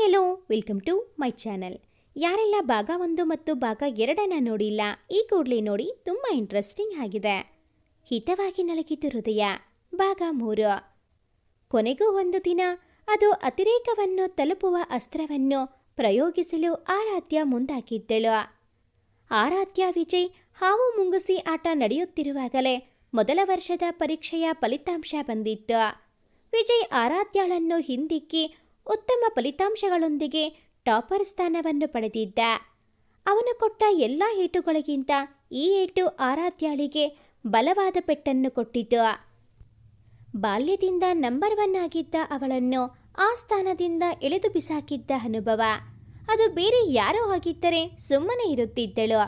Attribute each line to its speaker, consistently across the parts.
Speaker 1: Hello, welcome to my channel. ಯಾರೆಲ್ಲ ಭಾಗ ಒಂದು ಮತ್ತು ಭಾಗ ಎರಡನ್ನ ನೋಡಿಲ್ಲ, ಈ ಕೂಡಲೇ ನೋಡಿ ತುಂಬ ಇಂಟ್ರೆಸ್ಟಿಂಗ್ ಆಗಿದೆ. ಹಿತವಾಗಿ ನಲಗಿದ್ದು ಹೃದಯ, ಭಾಗ ಮೂರು. ಕೊನೆಗೂ ಒಂದು ದಿನ, ಅದು ಅತಿರೇಕವನ್ನು ತಲುಪುವ ಅಸ್ತ್ರವನ್ನು ಪ್ರಯೋಗಿಸಲು ಆರಾಧ್ಯ ಮುಂದಾಗಿದ್ದಳು. ಆರಾಧ್ಯ ವಿಜಯ್ ಹಾವು ಮುಂಗುಸಿ ಆಟ ನಡೆಯುತ್ತಿರುವಾಗಲೇ ಮೊದಲ ವರ್ಷದ ಪರೀಕ್ಷೆಯ ಫಲಿತಾಂಶ ಬಂದಿತ್ತು. ವಿಜಯ್ ಆರಾಧ್ಯಾಳನ್ನು ಹಿಂದಿಕ್ಕಿ ಉತ್ತಮ ಫಲಿತಾಂಶಗಳೊಂದಿಗೆ ಟಾಪರ್ ಸ್ಥಾನವನ್ನು ಪಡೆದಿದ್ದ. ಅವನು ಕೊಟ್ಟ ಎಲ್ಲ ಏಟುಗಳಿಗಿಂತ ಈ ಏಟು ಆರಾಧ್ಯಾಳಿಗೆ ಬಲವಾದ ಪೆಟ್ಟನ್ನು ಕೊಟ್ಟಿತು ಬಾಲ್ಯದಿಂದ ನಂಬರ್ ಒನ್ ಆಗಿದ್ದ ಅವಳನ್ನು ಆ ಸ್ಥಾನದಿಂದ ಎಳೆದು ಬಿಸಾಕಿದ್ದ ಅನುಭವ. ಅದು ಬೇರೆ ಯಾರೋ ಆಗಿದ್ದರೆ ಸುಮ್ಮನೆ ಇರುತ್ತಿದ್ದಳು.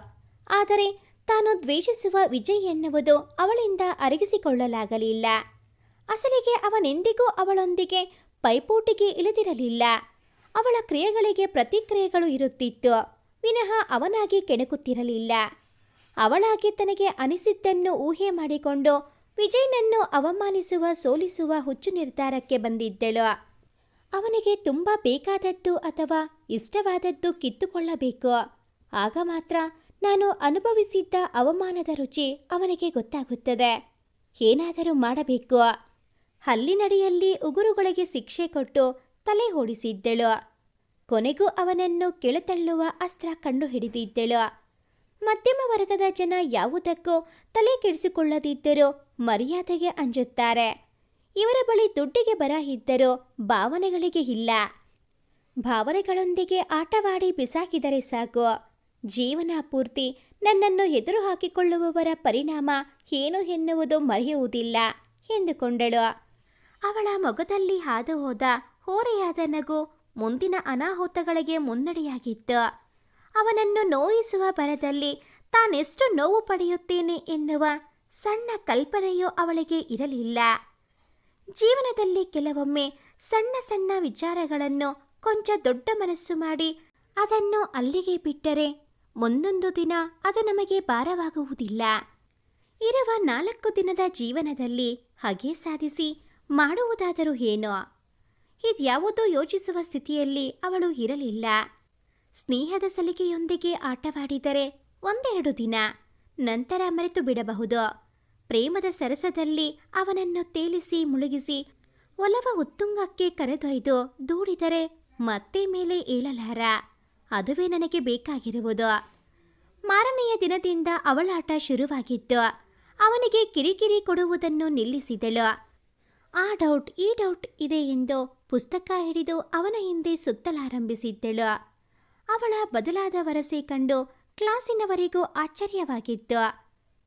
Speaker 1: ಆದರೆ ತಾನು ದ್ವೇಷಿಸುವ ವಿಜಯ್ ಎನ್ನುವುದು ಅವಳಿಂದ ಅರಗಿಸಿಕೊಳ್ಳಲಾಗಲಿಲ್ಲ. ಅಸಲಿಗೆ ಅವನೆಂದಿಗೂ ಅವಳೊಂದಿಗೆ ಪೈಪೋಟಿಗೆ ಇಳಿದಿರಲಿಲ್ಲ. ಅವಳ ಕ್ರಿಯೆಗಳಿಗೆ ಪ್ರತಿಕ್ರಿಯೆಗಳು ಇರುತ್ತಿತ್ತು. ವಿನಃ ಅವನಾಗಿ ಕೆಣಕುತ್ತಿರಲಿಲ್ಲ. ಅವಳಾಗಿ ತನಗೆ ಅನಿಸಿದ್ದನ್ನು ಊಹೆ ಮಾಡಿಕೊಂಡು ವಿಜಯ್ನನ್ನು ಅವಮಾನಿಸುವ ಸೋಲಿಸುವ ಹುಚ್ಚು ನಿರ್ಧಾರಕ್ಕೆ ಬಂದಿದ್ದಳು. ಅವನಿಗೆ ತುಂಬ ಬೇಕಾದದ್ದು ಅಥವಾ ಇಷ್ಟವಾದದ್ದು ಕಿತ್ತುಕೊಳ್ಳಬೇಕು. ಆಗ ಮಾತ್ರ ನಾನು ಅನುಭವಿಸಿದ್ದ ಅವಮಾನದ ರುಚಿ ಅವನಿಗೆ ಗೊತ್ತಾಗುತ್ತದೆ. ಏನಾದರೂ ಮಾಡಬೇಕು. ಹಲ್ಲಿನಡಿಯಲ್ಲಿ ಉಗುರುಗಳಿಗೆ ಶಿಕ್ಷೆ ಕೊಟ್ಟು ತಲೆ ಓಡಿಸಿದ್ದಳು. ಕೊನೆಗೂ ಅವನನ್ನು ಕೆಳತಳ್ಳುವ ಅಸ್ತ್ರ ಕಂಡು ಹಿಡಿದಿದ್ದಳು ಮಧ್ಯಮ ವರ್ಗದ ಜನ ಯಾವುದಕ್ಕೂ ತಲೆ ಕೆಡಿಸಿಕೊಳ್ಳದಿದ್ದರೂ ಮರ್ಯಾದೆಗೆ ಅಂಜುತ್ತಾರೆ. ಇವರ ಬಳಿ ದುಡ್ಡಿಗೆ ಬರ ಇದ್ದರೂ ಭಾವನೆಗಳಿಗೆ ಇಲ್ಲ. ಭಾವನೆಗಳೊಂದಿಗೆ ಆಟವಾಡಿ ಬಿಸಾಕಿದರೆ ಸಾಕು. ಜೀವನ ಪೂರ್ತಿ ನನ್ನನ್ನು ಎದುರು ಹಾಕಿಕೊಳ್ಳುವವರ ಪರಿಣಾಮ ಏನು ಎನ್ನುವುದು ಮರೆಯುವುದಿಲ್ಲ ಎಂದುಕೊಂಡಳು. ಅವಳ ಮೊಗದಲ್ಲಿ ಹಾದು ಹೋದ ಹೋರೆಯಾದ ನಗು ಮುಂದಿನ ಅನಾಹುತಗಳಿಗೆ ಮುನ್ನಡೆಯಾಗಿತ್ತು. ಅವನನ್ನು ನೋಯಿಸುವ ಬರದಲ್ಲಿ ತಾನೆಷ್ಟು ನೋವು ಪಡೆಯುತ್ತೇನೆ ಎನ್ನುವ ಸಣ್ಣ ಕಲ್ಪನೆಯೂ ಅವಳಿಗೆ ಇರಲಿಲ್ಲ. ಜೀವನದಲ್ಲಿ ಕೆಲವೊಮ್ಮೆ ಸಣ್ಣ ಸಣ್ಣ ವಿಚಾರಗಳನ್ನು ಕೊಂಚ ದೊಡ್ಡ ಮನಸ್ಸು ಮಾಡಿ ಅದನ್ನು ಅಲ್ಲಿಗೆ ಬಿಟ್ಟರೆ ಮುಂದೊಂದು ದಿನ ಅದು ನಮಗೆ ಭಾರವಾಗುವುದಿಲ್ಲ. ಇರುವ ನಾಲ್ಕು ದಿನದ ಜೀವನದಲ್ಲಿ ಹಾಗೆ ಸಾಧಿಸಿ ಮಾಡುವುದಾದರೂ ಏನೋ? ಇದ್ಯಾವುದೋ ಯೋಚಿಸುವ ಸ್ಥಿತಿಯಲ್ಲಿ ಅವಳು ಇರಲಿಲ್ಲ. ಸ್ನೇಹದ ಸಲಿಕೆಯೊಂದಿಗೆ ಆಟವಾಡಿದರೆ ಒಂದೆರಡು ದಿನ, ನಂತರ ಮರೆತು ಬಿಡಬಹುದು. ಪ್ರೇಮದ ಸರಸದಲ್ಲಿ ಅವನನ್ನು ತೇಲಿಸಿ ಮುಳುಗಿಸಿ ಒಲವ ಉತ್ತುಂಗಕ್ಕೆ ಕರೆದೊಯ್ದು ದೂಡಿದರೆ ಮತ್ತೆ ಮೇಲೆ ಏಳಲಾರ. ಅದುವೇ ನನಗೆ ಬೇಕಾಗಿರುವುದು. ಮಾರನೆಯ ದಿನದಿಂದ ಅವಳಾಟ ಶುರುವಾಗಿತ್ತು. ಅವನಿಗೆ ಕಿರಿಕಿರಿ ಕೊಡುವುದನ್ನು ನಿಲ್ಲಿಸಿದಳು. ಆ ಡೌಟ್, ಈ ಡೌಟ್ ಇದೆ ಎಂದು ಪುಸ್ತಕ ಹಿಡಿದು ಅವನ ಹಿಂದೆ ಸುತ್ತಲಾರಂಭಿಸಿದ್ದಳು. ಅವಳ ಬದಲಾದ ವರಸೆ ಕಂಡು ಕ್ಲಾಸಿನವರಿಗೂ ಆಶ್ಚರ್ಯವಾಗಿತ್ತು.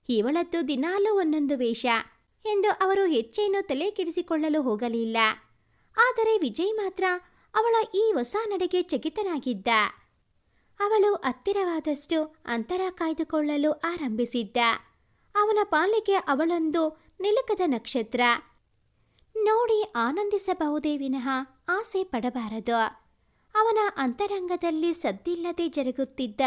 Speaker 1: ಇವಳದ್ದು ದಿನಾಲೂ ಒಂದೊಂದು ವೇಷ ಎಂದು ಅವರು ಹೆಚ್ಚೇನು ತಲೆ ಕೆಡಿಸಿಕೊಳ್ಳಲು ಹೋಗಲಿಲ್ಲ. ಆದರೆ ವಿಜಯ್ ಮಾತ್ರ ಅವಳ ಈ ಹೊಸ ನಡೆಗೆ ಚಕಿತನಾಗಿದ್ದ. ಅವಳು ಹತ್ತಿರವಾದಷ್ಟು ಅಂತರ ಕಾಯ್ದುಕೊಳ್ಳಲು ಆರಂಭಿಸಿದ್ದ. ಅವನ ಪಾಲಿಗೆ ಅವಳೊಂದು ನಿಲುಕದ ನಕ್ಷತ್ರ. ನೋಡಿ ಆನಂದಿಸಬಹುದೇ ವಿನಃ ಆಸೆ ಪಡಬಾರದು. ಅವನ ಅಂತರಂಗದಲ್ಲಿ ಸದ್ದಿಲ್ಲದೆ ಜರುಗುತ್ತಿದ್ದ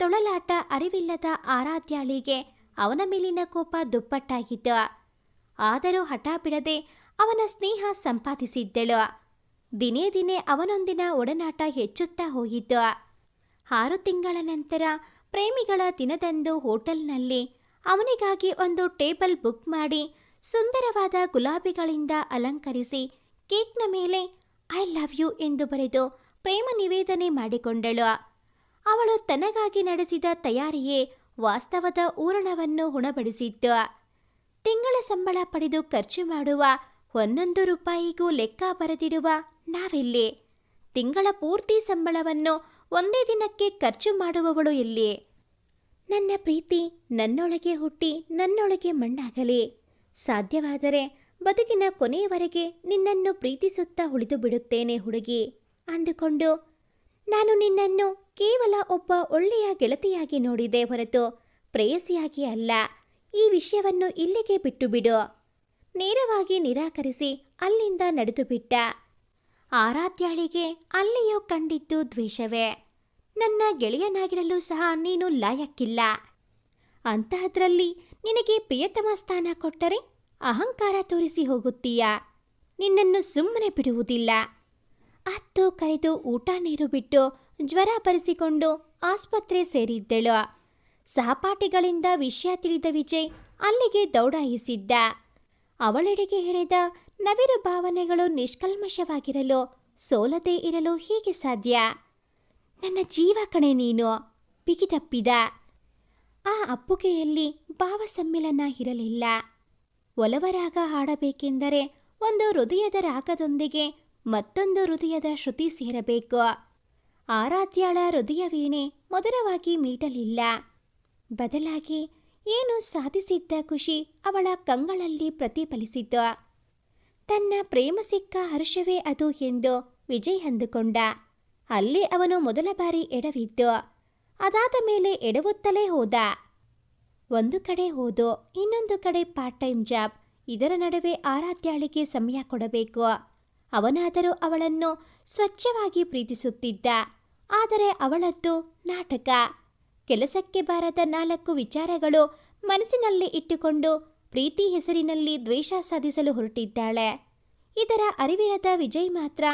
Speaker 1: ತೊಳಲಾಟ ಅರಿವಿಲ್ಲದ ಆರಾಧ್ಯಾಳಿಗೆ ಅವನ ಮೇಲಿನ ಕೋಪ ದುಪ್ಪಟ್ಟಾಗಿತ್ತು. ಆದರೂ ಹಠ ಬಿಡದೆ ಅವನ ಸ್ನೇಹ ಸಂಪಾದಿಸಿದ್ದಳು. ದಿನೇ ದಿನೇ ಅವನೊಂದಿನ ಒಡನಾಟ ಹೆಚ್ಚುತ್ತಾ ಹೋಗಿದ್ದ ಆರು ತಿಂಗಳ ನಂತರ ಪ್ರೇಮಿಗಳ ದಿನದಂದು ಹೋಟೆಲ್ನಲ್ಲಿ ಅವನಿಗಾಗಿ ಒಂದು ಟೇಬಲ್ ಬುಕ್ ಮಾಡಿ ಸುಂದರವಾದ ಗುಲಾಬಿಗಳಿಂದ ಅಲಂಕರಿಸಿ ಕೇಕ್ನ ಮೇಲೆ ಐ ಲವ್ ಯು ಎಂದು ಬರೆದು ಪ್ರೇಮ ನಿವೇದನೆ ಮಾಡಿಕೊಂಡಳು. ಅವಳು ತನಗಾಗಿ ನಡೆಸಿದ ತಯಾರಿಯೇ ವಾಸ್ತವದ ಊರಣವನ್ನು ಉಣಬಡಿಸಿತ್ತು. ತಿಂಗಳ ಸಂಬಳ ಪಡೆದು ಖರ್ಚು ಮಾಡುವ ಒಂದೊಂದು ರೂಪಾಯಿಗೂ ಲೆಕ್ಕ ಬರೆದಿಡುವ ನಾವೆಲ್ಲಿ. ತಿಂಗಳ ಪೂರ್ತಿ ಸಂಬಳವನ್ನು ಒಂದೇ ದಿನಕ್ಕೆ ಖರ್ಚು ಮಾಡುವವಳು ಎಲ್ಲಿ? ನನ್ನ ಪ್ರೀತಿ ನನ್ನೊಳಗೆ ಹುಟ್ಟಿ ನನ್ನೊಳಗೆ ಮಣ್ಣಾಗಲಿ. ಸಾಧ್ಯವಾದರೆ ಬದುಕಿನ ಕೊನೆಯವರೆಗೆ ನಿನ್ನನ್ನು ಪ್ರೀತಿಸುತ್ತಾ ಉಳಿದು ಬಿಡುತ್ತೇನೆ ಹುಡುಗಿ ಅಂದುಕೊಂಡು, ನಾನು ನಿನ್ನನ್ನು ಕೇವಲ ಒಬ್ಬ ಒಳ್ಳೆಯ ಗೆಳತಿಯಾಗಿ ನೋಡಿದೆ ಹೊರತು ಪ್ರೇಯಸಿಯಾಗಿ ಅಲ್ಲ. ಈ ವಿಷಯವನ್ನು ಇಲ್ಲಿಗೆ ಬಿಟ್ಟು ಬಿಡು ನೇರವಾಗಿ ನಿರಾಕರಿಸಿ ಅಲ್ಲಿಂದ ನಡೆದು ಬಿಟ್ಟ ಆರಾಧ್ಯಾಳಿಗೆ ಅಲ್ಲಿಯೂ ಕಂಡಿದ್ದು ದ್ವೇಷವೇ. ನನ್ನ ಗೆಳೆಯನಾಗಿರಲು ಸಹ ನೀನು ಲಾಯಕ್ಕಿಲ್ಲ. ಅಂತಹದ್ರಲ್ಲಿ ನಿನಗೆ ಪ್ರಿಯತಮ ಸ್ಥಾನ ಕೊಟ್ಟರೆ ಅಹಂಕಾರ ತೋರಿಸಿ ಹೋಗುತ್ತೀಯಾ? ನಿನ್ನನ್ನು ಸುಮ್ಮನೆ ಬಿಡುವುದಿಲ್ಲ. ಅತ್ತು ಕರೆದು ಊಟ ನೀರು ಬಿಟ್ಟು ಜ್ವರ ಬರೆಸಿಕೊಂಡು ಆಸ್ಪತ್ರೆ ಸೇರಿದ್ದಳು. ಸಹಪಾಠಿಗಳಿಂದ ವಿಷಯ ತಿಳಿದ ವಿಜಯ್ ಅಲ್ಲಿಗೆ ದೌಡಾಯಿಸಿದ್ದ. ಅವಳೆಡೆಗೆ ಹೆಣೆದ ನವಿರು ಭಾವನೆಗಳು ನಿಷ್ಕಲ್ಮಶವಾಗಿರಲು ಸೋಲದೇ ಇರಲು ಹೀಗೆ ಸಾಧ್ಯ? ನನ್ನ ಜೀವ ಕಣೆ ನೀನು, ಬಿಗಿದಪ್ಪಿದ. ಆ ಅಪ್ಪುಗೆಯಲ್ಲಿ ಭಾವ ಸಮ್ಮಿಲನ ಇರಲಿಲ್ಲ. ಒಲವರಾಗ ಹಾಡಬೇಕೆಂದರೆ ಒಂದು ಹೃದಯದ ರಾಗದೊಂದಿಗೆ ಮತ್ತೊಂದು ಹೃದಯದ ಶ್ರುತಿ ಸೇರಬೇಕು. ಆರಾಧ್ಯಾಳ ಹೃದಯ ವೀಣೆ ಮಧುರವಾಗಿ ಮೀಟಲಿಲ್ಲ. ಬದಲಾಗಿ ಏನು ಸಾಧಿಸಿದ್ದ ಖುಷಿ ಅವಳ ಕಂಗಳಲ್ಲಿ ಪ್ರತಿಫಲಿಸಿತು. ತನ್ನ ಪ್ರೇಮ ಸಿಕ್ಕ ಹರ್ಷವೇ ಅದು ಎಂದು ವಿಜಯ್ ಅಂದುಕೊಂಡ. ಅಲ್ಲಿ ಅವನು ಮೊದಲ ಬಾರಿ ಎಡವಿದ್ದು, ಅದಾದ ಮೇಲೆ ಎಡವುತ್ತಲೇ ಹೋದ. ಒಂದು ಕಡೆ ಓದು, ಇನ್ನೊಂದು ಕಡೆ ಪಾರ್ಟ್ ಟೈಮ್ ಜಾಬ್. ಇದರ ನಡುವೆ ಆರಾಧ್ಯಾಳಿಗೆ ಸಮಯ ಕೊಡಬೇಕು. ಅವನಾದರೂ ಅವಳನ್ನು ಸ್ವಚ್ಛವಾಗಿ ಪ್ರೀತಿಸುತ್ತಿದ್ದ. ಆದರೆ ಅವಳದ್ದು ನಾಟಕ. ಕೆಲಸಕ್ಕೆ ಬಾರದ ನಾಲ್ಕು ವಿಚಾರಗಳು ಮನಸ್ಸಿನಲ್ಲಿ ಇಟ್ಟುಕೊಂಡು ಪ್ರೀತಿ ಹೆಸರಿನಲ್ಲಿ ದ್ವೇಷ ಸಾಧಿಸಲು ಹೊರಟಿದ್ದಾಳೆ. ಇದರ ಅರಿವಿರದ ವಿಜಯ್ ಮಾತ್ರ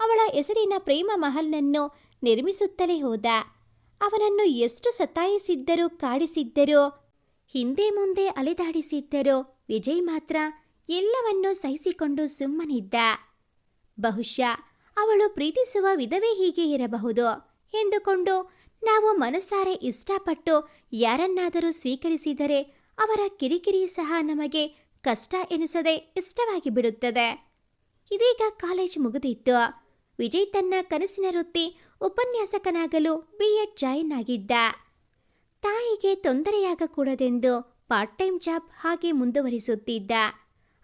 Speaker 1: ಅವಳ ಹೆಸರಿನ ಪ್ರೇಮ ಮಹಲ್ನನ್ನು ನಿರ್ಮಿಸುತ್ತಲೇ ಹೋದ. ಅವನನ್ನು ಎಷ್ಟು ಸತಾಯಿಸಿದ್ದರೂ ಕಾಡಿಸಿದ್ದರೂ ಹಿಂದೆ ಮುಂದೆ ಅಲೆದಾಡಿಸಿದ್ದರೂ ವಿಜಯ್ ಮಾತ್ರ ಎಲ್ಲವನ್ನೂ ಸಹಿಸಿಕೊಂಡು ಸುಮ್ಮನಿದ್ದ. ಬಹುಶಃ ಅವಳು ಪ್ರೀತಿಸುವ ವಿಧವೇ ಹೀಗೆ ಇರಬಹುದು ಎಂದುಕೊಂಡು ನಾವು ಮನಸಾರೆ ಇಷ್ಟಪಟ್ಟು ಯಾರನ್ನಾದರೂ ಸ್ವೀಕರಿಸಿದರೆ ಅವರ ಕಿರಿಕಿರಿ ಸಹ ನಮಗೆ ಕಷ್ಟ ಎನಿಸದೆ ಇಷ್ಟವಾಗಿ ಬಿಡುತ್ತದೆ. ಇದೀಗ ಕಾಲೇಜ್ ಮುಗಿದಿತ್ತು. ವಿಜಯ್ ತನ್ನ ಕನಸಿನ ವೃತ್ತಿ ಉಪನ್ಯಾಸಕನಾಗಲು ಬಿ ಎಡ್ ಜಾಯಿನ್ ಆಗಿದ್ದ. ತಾಯಿಗೆ ತೊಂದರೆಯಾಗಕೂಡದೆಂದು ಪಾರ್ಟ್ ಟೈಮ್ ಜಾಬ್ ಹಾಗೆ ಮುಂದುವರಿಸುತ್ತಿದ್ದ.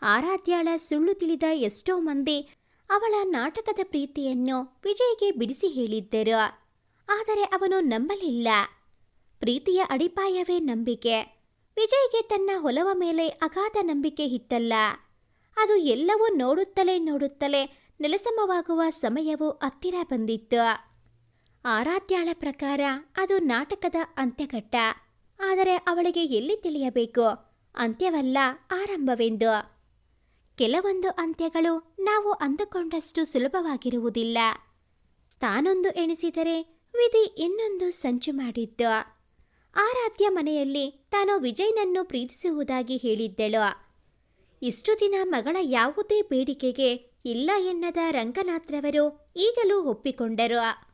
Speaker 1: ಆರಾಧ್ಯಾಳ ಸುಳ್ಳು ತಿಳಿದ ಎಷ್ಟೋ ಮಂದಿ ಅವಳ ನಾಟಕದ ಪ್ರೀತಿಯನ್ನು ವಿಜಯ್ಗೆ ಬಿಡಿಸಿ ಹೇಳಿದ್ದರು. ಆದರೆ ಅವನು ನಂಬಲಿಲ್ಲ. ಪ್ರೀತಿಯ ಅಡಿಪಾಯವೇ ನಂಬಿಕೆ. ವಿಜಯ್ಗೆ ತನ್ನ ಹೊಲವ ಮೇಲೆ ಅಗಾಧ ನಂಬಿಕೆ ಇತ್ತಲ್ಲ. ಅದು ಎಲ್ಲವೂ ನೋಡುತ್ತಲೇ ನೋಡುತ್ತಲೇ ನೆಲಸಮವಾಗುವ ಸಮಯವು ಹತ್ತಿರ ಬಂದಿತ್ತು. ಆರಾಧ್ಯಾಳ ಪ್ರಕಾರ ಅದು ನಾಟಕದ ಅಂತ್ಯಘಟ್ಟ. ಆದರೆ ಅವಳಿಗೆ ಎಲ್ಲಿ ತಿಳಿಯಬೇಕು? ಅಂತ್ಯವಲ್ಲ ಆರಂಭವೆಂದು. ಕೆಲವೊಂದು ಅಂತ್ಯಗಳು ನಾವು ಅಂದುಕೊಂಡಷ್ಟು ಸುಲಭವಾಗಿರುವುದಿಲ್ಲ. ತಾನೊಂದು ಎಣಿಸಿದರೆ ವಿಧಿ ಇನ್ನೊಂದು ಸಂಚು ಮಾಡಿದ್ದು. ಆರಾಧ್ಯ ಮನೆಯಲ್ಲಿ ತಾನು ವಿಜಯ್ನನ್ನು ಪ್ರೀತಿಸುವುದಾಗಿ ಹೇಳಿದ್ದಳು. ಇಷ್ಟು ದಿನ ಮಗಳ ಯಾವುದೇ ಬೇಡಿಕೆಗೆ ಇಲ್ಲ ಎನ್ನದ ರಂಗನಾಥ್ರವರು ಈಗಲೂ ಒಪ್ಪಿಕೊಂಡರು.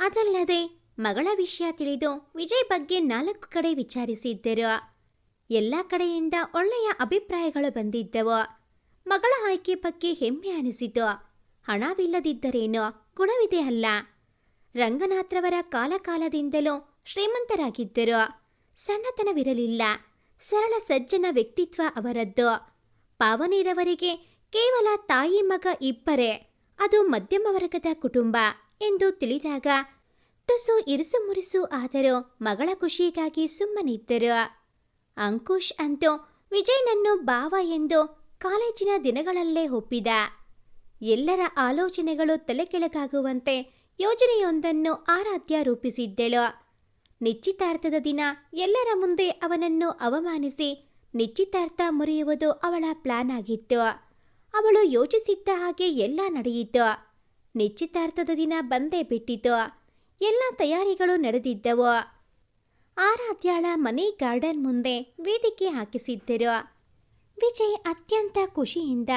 Speaker 1: ಅದಲ್ಲದೆ, ಮಗಳ ವಿಷಯ ತಿಳಿದು ವಿಜಯ್ ಬಗ್ಗೆ ನಾಲ್ಕು ಕಡೆ ವಿಚಾರಿಸಿದ್ದರು. ಎಲ್ಲ ಕಡೆಯಿಂದ ಒಳ್ಳೆಯ ಅಭಿಪ್ರಾಯಗಳು ಬಂದಿದ್ದವು. ಮಗಳ ಆಯ್ಕೆ ಬಗ್ಗೆ ಹೆಮ್ಮೆ ಅನಿಸಿತು. ಹಣವಿಲ್ಲದಿದ್ದರೇನೋ ಗುಣವಿದೆ ಅಲ್ಲ. ರಂಗನಾಥ್ರವರ ಕಾಲಕಾಲದಿಂದಲೂ ಶ್ರೀಮಂತರಾಗಿದ್ದರು. ಸಣ್ಣತನವಿರಲಿಲ್ಲ. ಸರಳ ಸಜ್ಜನ ವ್ಯಕ್ತಿತ್ವ ಅವರದ್ದು. ಪಾವನೀರವರಿಗೆ ಕೇವಲ ತಾಯಿ ಮಗ ಇಬ್ಬರೇ. ಅದು ಮಧ್ಯಮ ವರ್ಗದ ಕುಟುಂಬ. ಎಂದು ತಿಳಿದಾಗ, ತುಸು ಇರುಸು ಮುರುಸು ಆದರೂ ಮಗಳ ಖುಷಿಗಾಗಿ ಸುಮ್ಮನಿದ್ದರು ಅಂಕುಶ್ ಅಂತೂ ವಿಜಯ್ನನ್ನು ಬಾವ ಎಂದು ಕಾಲೇಜಿನ ದಿನಗಳಲ್ಲೇ ಒಪ್ಪಿದ. ಎಲ್ಲರ ಆಲೋಚನೆಗಳು ತಲೆಕೆಳಗಾಗುವಂತೆ ಯೋಜನೆಯೊಂದನ್ನು ಆರಾಧ್ಯ ರೂಪಿಸಿದ್ದಳು. ನಿಶ್ಚಿತಾರ್ಥದ ದಿನ ಎಲ್ಲರ ಮುಂದೆ ಅವನನ್ನು ಅವಮಾನಿಸಿ ನಿಶ್ಚಿತಾರ್ಥ ಮುರಿಯುವುದು ಅವಳ ಪ್ಲಾನ್ ಆಗಿತ್ತು. ಅವಳು ಯೋಚಿಸಿದ್ದ ಹಾಗೆ ಎಲ್ಲ ನಡೆಯಿತು. ನಿಶ್ಚಿತಾರ್ಥದ ದಿನ ಬಂದೇ ಬಿಟ್ಟಿತು. ಎಲ್ಲ ತಯಾರಿಗಳು ನಡೆದಿದ್ದವು. ಆರಾಧ್ಯಾಳ ಮನೆ ಗಾರ್ಡನ್ ಮುಂದೆ ವೇದಿಕೆ ಹಾಕಿಸಿದ್ದರು. ವಿಜಯ್ ಅತ್ಯಂತ ಖುಷಿಯಿಂದ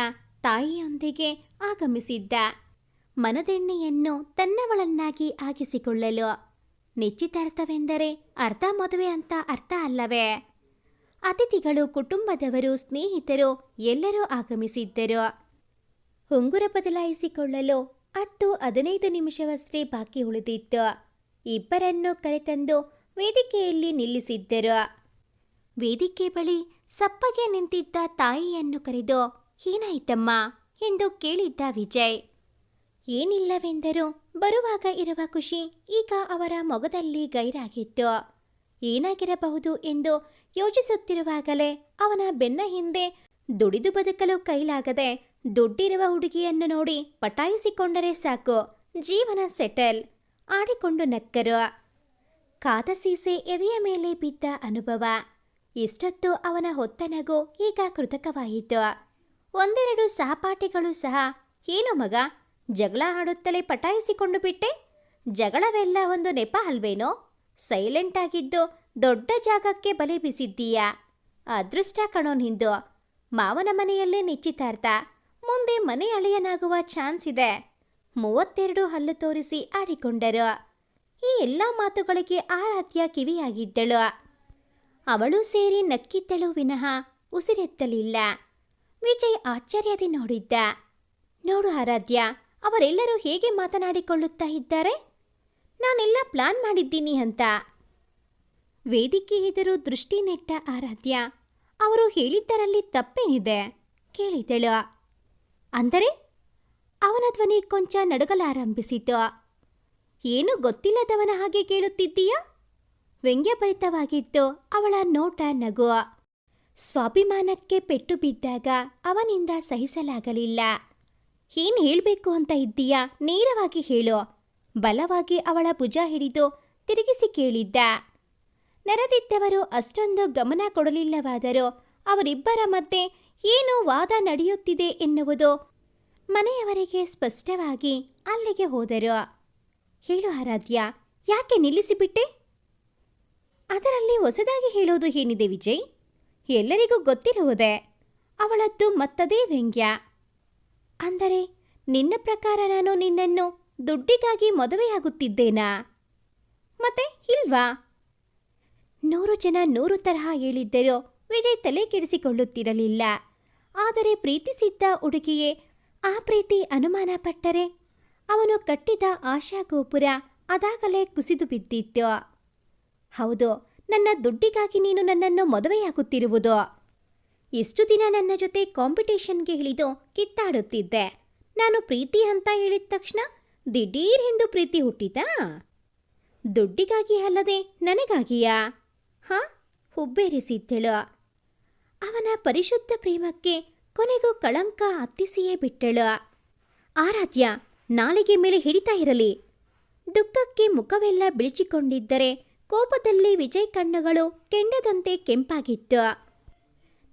Speaker 1: ತಾಯಿಯೊಂದಿಗೆ ಆಗಮಿಸಿದ್ದ. ಮನದೆಣ್ಣೆಯನ್ನು ತನ್ನವಳನ್ನಾಗಿ ಆಗಿಸಿಕೊಳ್ಳಲು. ನಿಶ್ಚಿತಾರ್ಥವೆಂದರೆ ಅರ್ಧ ಮದುವೆ ಅಂತ ಅರ್ಥ ಅಲ್ಲವೇ? ಅತಿಥಿಗಳು ಕುಟುಂಬದವರು, ಸ್ನೇಹಿತರು ಎಲ್ಲರೂ ಆಗಮಿಸಿದ್ದರು. ಉಂಗುರ ಬದಲಾಯಿಸಿಕೊಳ್ಳಲು ಹತ್ತು ಹದಿನೈದು ನಿಮಿಷವಷ್ಟೇ ಬಾಕಿ ಉಳಿದಿತ್ತು. ಇಬ್ಬರನ್ನು ಕರೆತಂದು ವೇದಿಕೆಯಲ್ಲಿ ನಿಲ್ಲಿಸಿದ್ದರು. ವೇದಿಕೆ ಬಳಿ ಸಪ್ಪಗೆ ನಿಂತಿದ್ದ ತಾಯಿಯನ್ನು ಕರೆದು, ಏನಾಯ್ತಮ್ಮ? ಎಂದು ಕೇಳಿದ್ದ ವಿಜಯ್. ಏನಿಲ್ಲವೆಂದರೂ ಬರುವಾಗ ಇರುವ ಖುಷಿ ಈಗ ಅವರ ಮೊಗದಲ್ಲಿ ಗೈರಾಗಿತ್ತು. ಏನಾಗಿರಬಹುದು ಎಂದು ಯೋಚಿಸುತ್ತಿರುವಾಗಲೇ ಅವನ ಬೆನ್ನ ಹಿಂದೆ ದುಡಿದು ಬದುಕಲು ಕೈಲಾಗದೆ ದುಡ್ಡಿರುವ ಹುಡುಗಿಯನ್ನು ನೋಡಿ ಪಟಾಯಿಸಿಕೊಂಡರೆ ಸಾಕು. ಜೀವನ ಸೆಟಲ್. ಆಡಿಕೊಂಡು ನಕ್ಕರು. ಕಾದ ಸೀಸೆ ಎದೆಯ ಮೇಲೆ ಬಿದ್ದ ಅನುಭವ. ಇಷ್ಟೊತ್ತು ಅವನ ಹೊತ್ತನಗು ಈಗ ಕೃತಕವಾಯಿತು. ಒಂದೆರಡು ಸಹಪಾಠಿಗಳು ಸಹ, ಏನು ಮಗ, ಜಗಳ ಆಡುತ್ತಲೇ ಪಟಾಯಿಸಿಕೊಂಡು ಬಿಟ್ಟೆ? ಜಗಳವೆಲ್ಲ ಒಂದು ನೆಪ ಅಲ್ವೇನೋ? ಸೈಲೆಂಟ್ ಆಗಿದ್ದು ದೊಡ್ಡ ಜಾಗಕ್ಕೆ ಬಲೆ ಬೀಸಿದ್ದೀಯಾ? ಅದೃಷ್ಟ ಕಣೋ ನಿಂದು. ಮಾವನ ಮನೆಯಲ್ಲೇ ನಿಶ್ಚಿತಾರ್ಥ. ಮುಂದೆ ಮನೆ ಅಳೆಯನಾಗುವ ಚಾನ್ಸ್ ಇದೆ. ಮೂವತ್ತೆರಡು ಹಲ್ಲು ತೋರಿಸಿ ಆಡಿಕೊಂಡರು. ಈ ಎಲ್ಲ ಮಾತುಗಳಿಗೆ ಆರಾಧ್ಯ ಕಿವಿಯಾಗಿದ್ದಳು. ಅವಳು ಸೇರಿ ನಕ್ಕಿದ್ದಳು ವಿನಃ ಉಸಿರೆತ್ತಲಿಲ್ಲ. ವಿಜಯ್ ಆಶ್ಚರ್ಯದಿ ನೋಡಿದ್ದ. ನೋಡು ಆರಾಧ್ಯ, ಅವರೆಲ್ಲರೂ ಹೇಗೆ ಮಾತನಾಡಿಕೊಳ್ಳುತ್ತಾ ಇದ್ದಾರೆ? ನಾನೆಲ್ಲ ಪ್ಲಾನ್ ಮಾಡಿದ್ದೀನಿ ಅಂತ. ವೇದಿಕೆ ಎದುರು ದೃಷ್ಟಿ ನೆಟ್ಟ ಆರಾಧ್ಯ, ಅವರು ಹೇಳಿದ್ದರಲ್ಲಿ ತಪ್ಪೇನಿದೆ? ಕೇಳಿದಳು. ಅಂದರೆ ಅವನ ಧ್ವನಿ ಕೊಂಚ ನಡುಗಲಾರಂಭಿಸಿತು. ಏನು ಗೊತ್ತಿಲ್ಲದವನ ಹಾಗೆ ಕೇಳುತ್ತಿದ್ದೀಯಾ? ವ್ಯಂಗ್ಯಭರಿತವಾಗಿದ್ದು ಅವಳ ನೋಟ ನಗು. ಸ್ವಾಭಿಮಾನಕ್ಕೆ ಪೆಟ್ಟು ಬಿದ್ದಾಗ ಅವನಿಂದ ಸಹಿಸಲಾಗಲಿಲ್ಲ. ಏನು ಹೇಳಬೇಕು ಅಂತ ಇದ್ದೀಯಾ? ನೇರವಾಗಿ ಹೇಳು. ಬಲವಾಗಿ ಅವಳ ಭುಜ ಹಿಡಿದು ತಿರುಗಿಸಿ ಕೇಳಿದ್ದ. ನರದಿದ್ದವರು ಅಷ್ಟೊಂದು ಗಮನ ಕೊಡಲಿಲ್ಲವಾದರೂ ಅವರಿಬ್ಬರ ಮಧ್ಯೆ ಏನು ವಾದ ನಡೆಯುತ್ತಿದೆ ಎನ್ನುವುದು ಮನೆಯವರಿಗೆ ಸ್ಪಷ್ಟವಾಗಿ ಅಲ್ಲಿಗೆ ಹೋದರು. ಹೇಳು ಆರಾಧ್ಯ, ಯಾಕೆ ನಿಲ್ಲಿಸಿಬಿಟ್ಟೆ? ಅದರಲ್ಲಿ ಹೊಸದಾಗಿ ಹೇಳೋದು ಏನಿದೆ ವಿಜಯ್? ಎಲ್ಲರಿಗೂ ಗೊತ್ತಿರುವುದೇ ಅವಳದ್ದು ಮತ್ತದೇ ವ್ಯಂಗ್ಯ. ಅಂದರೆ ನಿನ್ನ ಪ್ರಕಾರ ನಾನು ನಿನ್ನನ್ನು ದುಡ್ಡಿಗಾಗಿ ಮದುವೆಯಾಗುತ್ತಿದ್ದೇನಾ? ಮತ್ತೆ ಇಲ್ವಾ? ನೂರು ಜನ ನೂರು ತರಹ ಹೇಳಿದ್ದರೂ ವಿಜಯ್ ತಲೆ ಕೆಡಿಸಿಕೊಳ್ಳುತ್ತಿರಲಿಲ್ಲ. ಆದರೆ ಪ್ರೀತಿಸಿದ್ದ ಹುಡುಗಿಯೇ, ಆ ಪ್ರೀತಿ ಅನುಮಾನ ಪಟ್ಟರೆ ಅವನು ಕಟ್ಟಿದ ಆಶಾ ಗೋಪುರ ಅದಾಗಲೇ ಕುಸಿದು ಬಿದ್ದಿತ್ತು. ಹೌದು, ನನ್ನ ದುಡ್ಡಿಗಾಗಿ ನೀನು ನನ್ನನ್ನು ಮದುವೆಯಾಗುತ್ತಿರುವುದು. ಇಷ್ಟು ದಿನ ನನ್ನ ಜೊತೆ ಕಾಂಪಿಟೇಷನ್ಗೆ ಇಳಿದು ಕಿತ್ತಾಡುತ್ತಿದ್ದೆ. ನಾನು ಪ್ರೀತಿ ಅಂತ ಹೇಳಿದ ತಕ್ಷಣ ದಿಢೀರ್ ಎಂದು ಪ್ರೀತಿ ಹುಟ್ಟಿತಾ ದುಡ್ಡಿಗಾಗಿ ಅಲ್ಲದೆ ನನಗಾಗಿಯಾ? ಹಾ? ಹುಬ್ಬೇರಿಸಿದ್ದಳು. ಅವನ ಪರಿಶುದ್ಧ ಪ್ರೇಮಕ್ಕೆ ಕೊನೆಗೂ ಕಳಂಕ ಹತ್ತಿಸಿಯೇ ಬಿಟ್ಟಳು. ಆರಾಧ್ಯ, ನಾಲಿಗೆ ಮೇಲೆ ಹಿಡಿತಾ ಇರಲಿ. ದುಃಖಕ್ಕೆ ಮುಖವೆಲ್ಲ ಬಿಳಿಚಿಕೊಂಡಿದ್ದರೆ ಕೋಪದಲ್ಲಿ ವಿಜಯ್ ಕಣ್ಣುಗಳು ಕೆಂಡದಂತೆ ಕೆಂಪಾಗಿತ್ತು.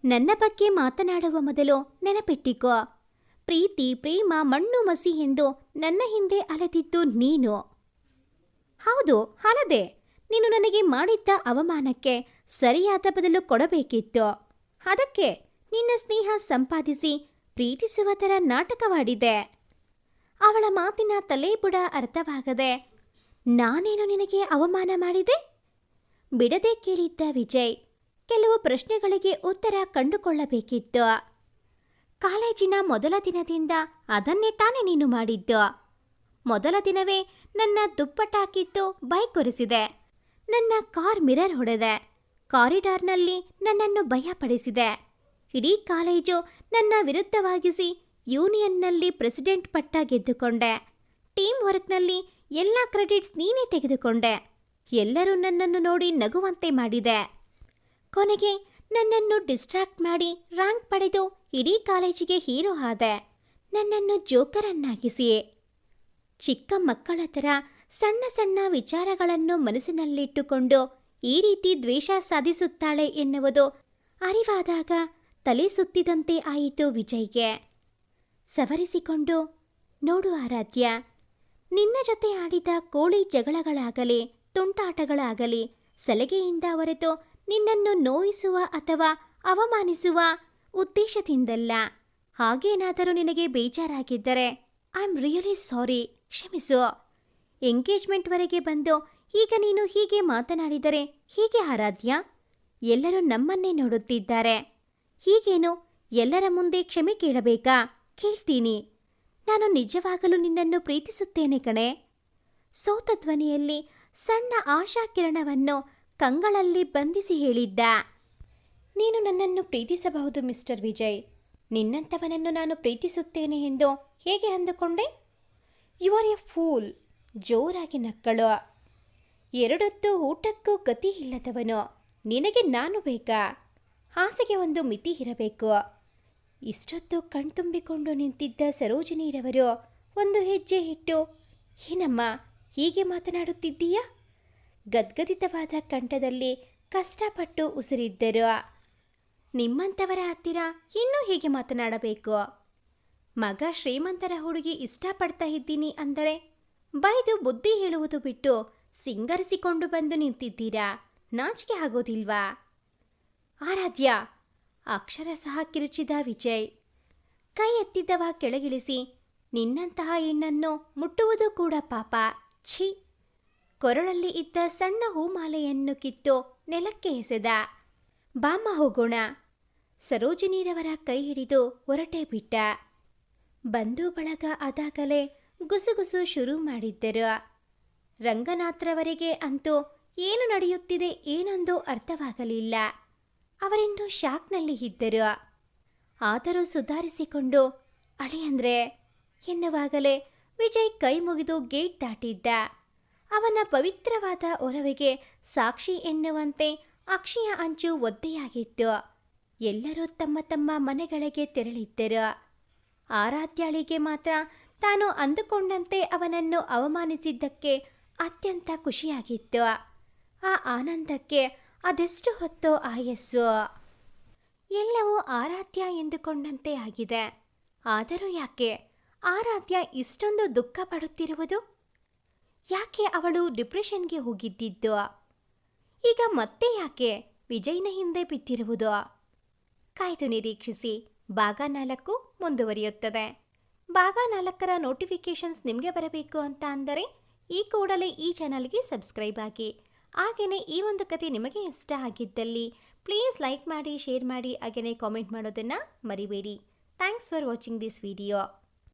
Speaker 1: ನನ್ನ ಬಗ್ಗೆ ಮಾತನಾಡುವ ಮೊದಲು ನೆನಪಿಟ್ಟಿಕೋ. ಪ್ರೀತಿ, ಪ್ರೇಮ, ಮಣ್ಣು ಮಸಿ ಎಂದು ನನ್ನ ಹಿಂದೆ ಅಲೆದಿದ್ದು ನೀನು. ಹೌದು ಅಲದೆ ನೀನು ನನಗೆ ಮಾಡಿದ್ದ ಅವಮಾನಕ್ಕೆ ಸರಿಯಾದ ಬದಲು ಕೊಡಬೇಕಿತ್ತು. ಅದಕ್ಕೆ ನಿನ್ನ ಸ್ನೇಹ ಸಂಪಾದಿಸಿ ಪ್ರೀತಿಸುವ ಥರ ನಾಟಕವಾಡಿದೆ. ಅವಳ ಮಾತಿನ ತಲೆ ಬುಡ ಅರ್ಥವಾಗದೆ, ನಾನೇನು ನಿನಗೆ ಅವಮಾನ ಮಾಡಿದೆ? ಬಿಡದೆ ಕೇಳಿದ್ದ ವಿಜಯ್ ಕೆಲವು ಪ್ರಶ್ನೆಗಳಿಗೆ ಉತ್ತರ ಕಂಡುಕೊಳ್ಳಬೇಕಿತ್ತು. ಕಾಲೇಜಿನ ಮೊದಲ ದಿನದಿಂದ ಅದನ್ನೇ ತಾನೇ ನೀನು ಮಾಡಿದ್ದು. ಮೊದಲ ದಿನವೇ ನನ್ನ ದುಪ್ಪಟ್ಟಾಕಿತ್ತು ಬೈಕ್ ಕೊರೆಸಿದೆ ನನ್ನ ಕಾರ್ ಮಿರರ್ ಹೊಡೆದೆ. ಕಾರಿಡಾರ್ನಲ್ಲಿ ನನ್ನನ್ನು ಭಯಪಡಿಸಿದೆ. ಇಡೀ ಕಾಲೇಜು ನನ್ನ ವಿರುದ್ಧವಾಗಿಸಿ ಯೂನಿಯನ್ನಲ್ಲಿ ಪ್ರೆಸಿಡೆಂಟ್ ಪಟ್ಟ ಗೆದ್ದುಕೊಂಡೆ. ಟೀಮ್ ವರ್ಕ್ನಲ್ಲಿ ಎಲ್ಲ ಕ್ರೆಡಿಟ್ಸ್ ನೀನೇ ತೆಗೆದುಕೊಂಡೆ. ಎಲ್ಲರೂ ನನ್ನನ್ನು ನೋಡಿ ನಗುವಂತೆ ಮಾಡಿದೆ. ಕೊನೆಗೆ ನನ್ನನ್ನು ಡಿಸ್ಟ್ರಾಕ್ಟ್ ಮಾಡಿ ರ್ಯಾಂಕ್ ಪಡೆದು ಇಡೀ ಕಾಲೇಜಿಗೆ ಹೀರೋ ಆದೆ. ನನ್ನನ್ನು ಜೋಕರನ್ನಾಗಿಸಿ. ಚಿಕ್ಕ ಮಕ್ಕಳ ಥರ ಸಣ್ಣ ಸಣ್ಣ ವಿಚಾರಗಳನ್ನು ಮನಸ್ಸಿನಲ್ಲಿಟ್ಟುಕೊಂಡು ಈ ರೀತಿ ದ್ವೇಷ ಸಾಧಿಸುತ್ತಾಳೆ ಎನ್ನುವುದು ಅರಿವಾದಾಗ ತಲೆ ಸುತ್ತಿದಂತೆ ಆಯಿತು ವಿಜಯ್ಗೆ. ಸವರಿಸಿಕೊಂಡು, ನೋಡು ಆರಾಧ್ಯ, ನಿನ್ನ ಜೊತೆ ಆಡಿದ ಕೋಳಿ ಜಗಳಗಳಾಗಲಿ, ತುಂಟಾಟಗಳಾಗಲಿ, ಸಲಗೆಯಿಂದ ಹೊರತು ನಿನ್ನನ್ನು ನೋಯಿಸುವ ಅಥವಾ ಅವಮಾನಿಸುವ ಉದ್ದೇಶದಿಂದಲ್ಲ. ಹಾಗೇನಾದರೂ ನಿನಗೆ ಬೇಜಾರಾಗಿದ್ದರೆ ಐ ಆಮ್ ರಿಯಲಿ ಸಾರಿ ಕ್ಷಮಿಸು. ಎಂಗೇಜ್ಮೆಂಟ್ವರೆಗೆ ಬಂದು ಈಗ ನೀನು ಹೀಗೆ ಮಾತನಾಡಿದರೆ ಹೀಗೆ ಆರಾಧ್ಯ? ಎಲ್ಲರೂ ನಮ್ಮನ್ನೇ ನೋಡುತ್ತಿದ್ದಾರೆ. ಹೀಗೇನು? ಎಲ್ಲರ ಮುಂದೆ ಕ್ಷಮೆ ಕೇಳಬೇಕಾ? ಕೇಳ್ತೀನಿ. ನಾನು ನಿಜವಾಗಲೂ ನಿನ್ನನ್ನು ಪ್ರೀತಿಸುತ್ತೇನೆ ಕಣೆ. ಸೋತ ಧ್ವನಿಯಲ್ಲಿ ಸಣ್ಣ ಆಶಾಕಿರಣವನ್ನು ಕಂಗಳಲ್ಲಿ ಬಂಧಿಸಿ ಹೇಳಿದ್ದ. ನೀನು ನನ್ನನ್ನು ಪ್ರೀತಿಸಬಹುದು ಮಿಸ್ಟರ್ ವಿಜಯ್. ನಿನ್ನಂಥವನನ್ನು ನಾನು ಪ್ರೀತಿಸುತ್ತೇನೆ ಎಂದು ಹೇಗೆ ಅಂದುಕೊಂಡೆ? You are a fool. ಜೋರಾಗಿ ನಕ್ಕಳು. ಎರಡೊತ್ತು ಊಟಕ್ಕೂ ಗತಿ ಇಲ್ಲದವನು. ನಿನಗೆ ನಾನು ಬೇಕಾ? ಹಾಸಿಗೆ ಒಂದು ಮಿತಿ ಇರಬೇಕು. ಇಷ್ಟೊತ್ತು ಕಣ್ತುಂಬಿಕೊಂಡು ನಿಂತಿದ್ದ ಸರೋಜಿನಿಯರವರು ಒಂದು ಹೆಜ್ಜೆ ಇಟ್ಟು, ಏನಮ್ಮ, ಹೀಗೆ ಮಾತನಾಡುತ್ತಿದ್ದೀಯಾ? ಗದ್ಗದಿತವಾದ ಕಂಠದಲ್ಲಿ ಕಷ್ಟಪಟ್ಟು ಉಸಿರಿದ್ದರು. ನಿಮ್ಮಂಥವರ ಹತ್ತಿರ ಇನ್ನೂ ಹೀಗೆ ಮಾತನಾಡಬೇಕು. ಮಗ ಶ್ರೀಮಂತರ ಹುಡುಗಿ ಇಷ್ಟಪಡ್ತಾ ಇದ್ದೀನಿ ಅಂದರೆ ಬೈದು ಬುದ್ಧಿ ಹೇಳುವುದು ಬಿಟ್ಟು ಸಿಂಗರಿಸಿಕೊಂಡು ಬಂದು ನಿಂತಿದ್ದೀರಾ? ನಾಚಿಕೆ ಆಗೋದಿಲ್ವಾ? ಆರಾಧ್ಯ, ಅಕ್ಷರ ಸಹ ಕಿರುಚಿದ ವಿಜಯ್. ಕೈ ಎತ್ತಿದ್ದವ ಕೆಳಗಿಳಿಸಿ, ನಿನ್ನಂತಹ ಹೆಣ್ಣನ್ನು ಮುಟ್ಟುವುದು ಕೂಡ ಪಾಪ. ಛೀ! ಕೊರಳಲ್ಲಿ ಇದ್ದ ಸಣ್ಣ ಹೂಮಾಲೆಯನ್ನು ಕಿತ್ತು ನೆಲಕ್ಕೆ ಎಸೆದ. ಬಾಮ್ಮ ಹೋಗೋಣ. ಸರೋಜಿನಿರವರ ಕೈ ಹಿಡಿದು ಹೊರಟೆ ಬಿಟ್ಟ. ಬಂಧು ಬಳಗ ಅದಾಗಲೇ ಗುಸುಗುಸು ಶುರು ಮಾಡಿದ್ದರು. ರಂಗನಾಥ್ರವರಿಗೆ ಅಂತೂ ಏನು ನಡೆಯುತ್ತಿದೆ ಏನೊಂದು ಅರ್ಥವಾಗಲಿಲ್ಲ. ಅವರಿಂದು ಶಾಕ್ನಲ್ಲಿ ಇದ್ದರು. ಆದರೂ ಸುಧಾರಿಸಿಕೊಂಡು ಅಳಿಯಂದ್ರೆ ಎನ್ನುವಾಗಲೇ ವಿಜಯ್ ಕೈ ಮುಗಿದು ಗೇಟ್ ದಾಟಿದ್ದ. ಅವನ ಪವಿತ್ರವಾದ ಒಲವಿಗೆ ಸಾಕ್ಷಿ ಎನ್ನುವಂತೆ ಅಕ್ಷಯ ಅಂಚು ಒದ್ದೆಯಾಗಿತ್ತು. ಎಲ್ಲರೂ ತಮ್ಮ ತಮ್ಮ ಮನೆಗಳಿಗೆ ತೆರಳಿದ್ದರು. ಆರಾಧ್ಯಾಳಿಗೆ ಮಾತ್ರ ತಾನು ಅಂದುಕೊಂಡಂತೆ ಅವನನ್ನು ಅವಮಾನಿಸಿದ್ದಕ್ಕೆ ಅತ್ಯಂತ ಖುಷಿಯಾಗಿತ್ತು. ಆ ಆನಂದಕ್ಕೆ ಅದೆಷ್ಟು ಹೊತ್ತು ಆಯಸ್ಸು. ಎಲ್ಲವೂ ಆರಾಧ್ಯ ಎಂದುಕೊಂಡಂತೆ ಆಗಿದೆ. ಆದರೂ ಯಾಕೆ ಆರಾಧ್ಯ ಇಷ್ಟೊಂದು ದುಃಖ ಪಡುತ್ತಿರುವುದು? ಯಾಕೆ ಅವಳು ಡಿಪ್ರೆಷನ್ಗೆ ಹೋಗಿದ್ದಿದ್ದು? ಈಗ ಮತ್ತೆ ಯಾಕೆ ವಿಜಯ್ನ ಹಿಂದೆ ಬಿದ್ದಿರುವುದು? ಕಾಯ್ದು ನಿರೀಕ್ಷಿಸಿ. ಭಾಗ ನಾಲ್ಕು ಮುಂದುವರಿಯುತ್ತದೆ. ಭಾಗ ನಾಲ್ಕರ ನೋಟಿಫಿಕೇಷನ್ಸ್ ನಿಮಗೆ ಬರಬೇಕು ಅಂತ ಅಂದರೆ ಈ ಕೂಡಲೇ ಈ ಚಾನಲ್ಗೆ ಸಬ್ಸ್ಕ್ರೈಬ್ ಆಗಿ. ಹಾಗೆಯೇ ಈ ಒಂದು ಕತೆ ನಿಮಗೆ ಇಷ್ಟ ಆಗಿದ್ದಲ್ಲಿ ಪ್ಲೀಸ್ ಲೈಕ್ ಮಾಡಿ, ಶೇರ್ ಮಾಡಿ ಹಾಗೆಯೇ ಕಾಮೆಂಟ್ ಮಾಡೋದನ್ನು ಮರಿಬೇಡಿ. Thanks for watching this video.